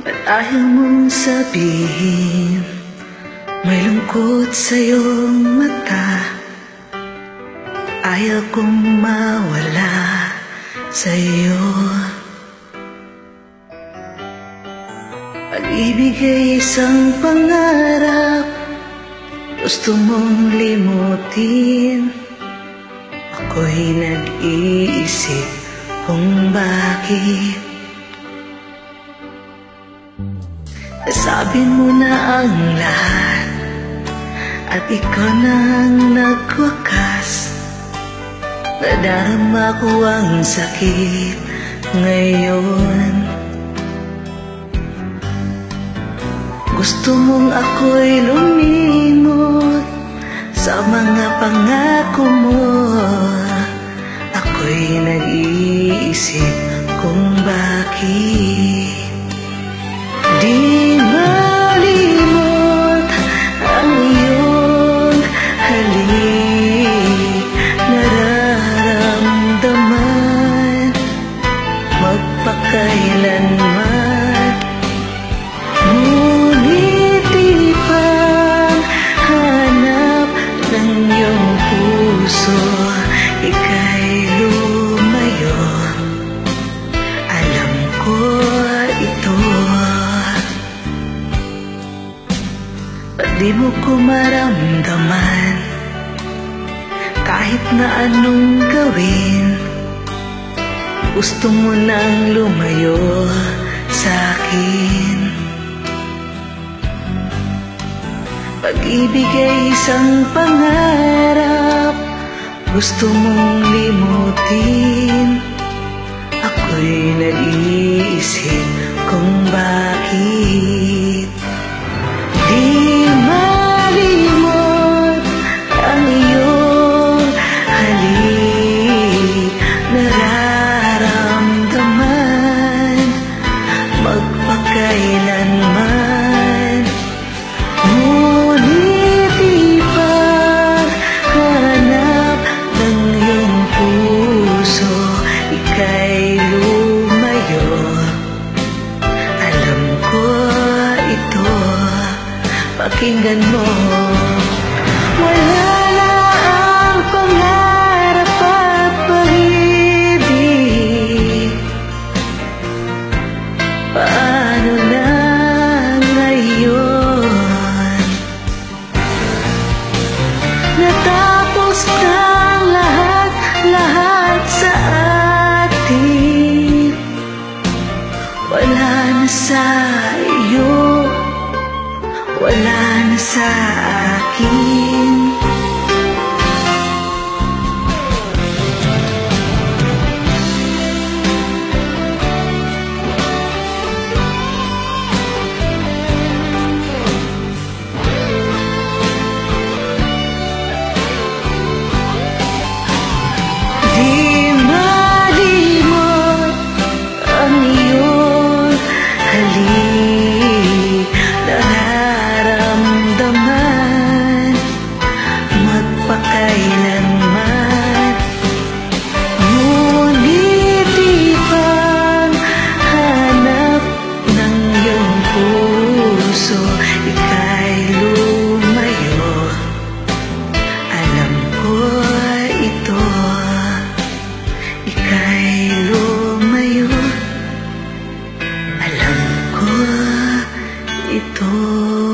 At ayaw mong sabihin May lungkot sa mata. Ayaw kong mawala sa iyo Pag-ibig ay isang pangarap Gusto mong limutin. Ako'y nag-iisip kung bakit Sabi mo na ang lahat At ikaw na ang nagwakas. Nadarama ko ang sakit ngayon. Gusto mong ako'y lumimot Sa mga pangako mo. Ako'y nag-iisip kung bakit Di di mo ko maramdaman. Kahit na anong gawin Gusto mo nang lumayo sa akin. Pag-ibig ay isang pangarap Gusto mong limutin Pakinggan mo. Wala na ang pangarap at pag-ibig. Paano na ngayon? Natapos na lahat, lahat sa atin. Wala na sa na sa akin. puso ika'y lumayo. Alam ko ito Ika'y lumayo. Alam ko ito.